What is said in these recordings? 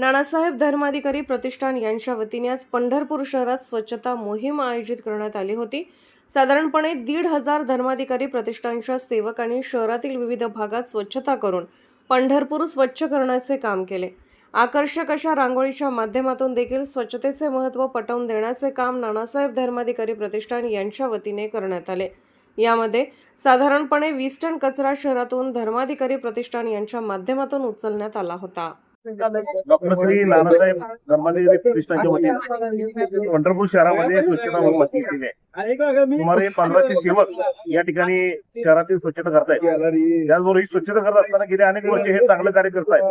नानासाहेब धर्माधिकारी प्रतिष्ठान यांच्या वतीने आज पंढरपूर शहरात स्वच्छता मोहीम आयोजित करण्यात आली होती. साधारणपणे दीड हजार धर्माधिकारी प्रतिष्ठानच्या सेवकांनी शहरातील विविध भागात स्वच्छता करून पंढरपूर स्वच्छ करण्याचे काम केले. आकर्षक अशा रांगोळीच्या माध्यमातून देखील स्वच्छतेचे महत्त्व पटवून देण्याचे काम नानासाहेब धर्माधिकारी प्रतिष्ठान यांच्या वतीने करण्यात आले. यामध्ये साधारणपणे वीस टन कचरा शहरातून धर्माधिकारी प्रतिष्ठान यांच्या माध्यमातून उचलण्यात आला होता. डॉक्टर श्री नानासाहेब धर्माधिकारी प्रतिष्ठानच्या वतीने. पंढरपूर शहरामध्ये स्वच्छता मोहीम हाती घेतलेली आहे सुमारे पंधराशे सेवक या ठिकाणी शहरातील स्वच्छता करतायत. त्याचबरोबर ही स्वच्छता करत असताना गेले अनेक वर्ष हे चांगलं कार्य करतायत.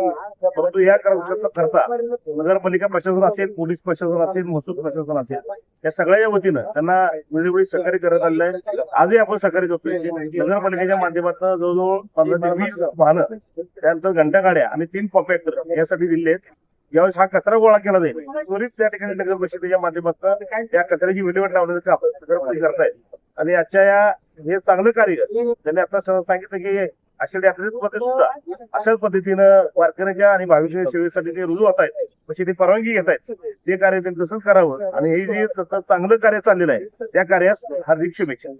परंतु या कर- करता नगरपालिका प्रशासन असेल पोलीस प्रशासन असेल महसूल प्रशासन असेल या सगळ्या वतीनं त्यांना वेळोवेळी सहकार्य करत आलेलं आहे आजही आपण सहकार्य करतोय. नगरपालिकेच्या माध्यमातून जवळजवळ पंधरा ते वीस वाहनं त्यानंतर घंटा गाड्या आणि तीन पॉपॅक्टर यासाठी दिले आहेत. ज्यावेळेस हा कचरा गोळा केला जाईल त्वरित त्या ठिकाणी नगर परिषदेच्या माध्यमातून त्या कचऱ्याची विल्हेवाट लावण्याचं काम नगरपालिका करतायत आणि आजच्या या हे चांगलं कार्य त्यांनी आता सांगितलं की अशा यात्रेमध्ये सुद्धा अशाच पद्धतीनं वारकऱ्याच्या आणि भाविकांच्या सेवेसाठी ते रुजू होत आहेत तशी ते परवानगी घेत आहेत ते कार्य त्यांनी तसंच करावं आणि हे जे चांगलं कार्य चाललेलं आहे त्या कार्यास हार्दिक शुभेच्छा.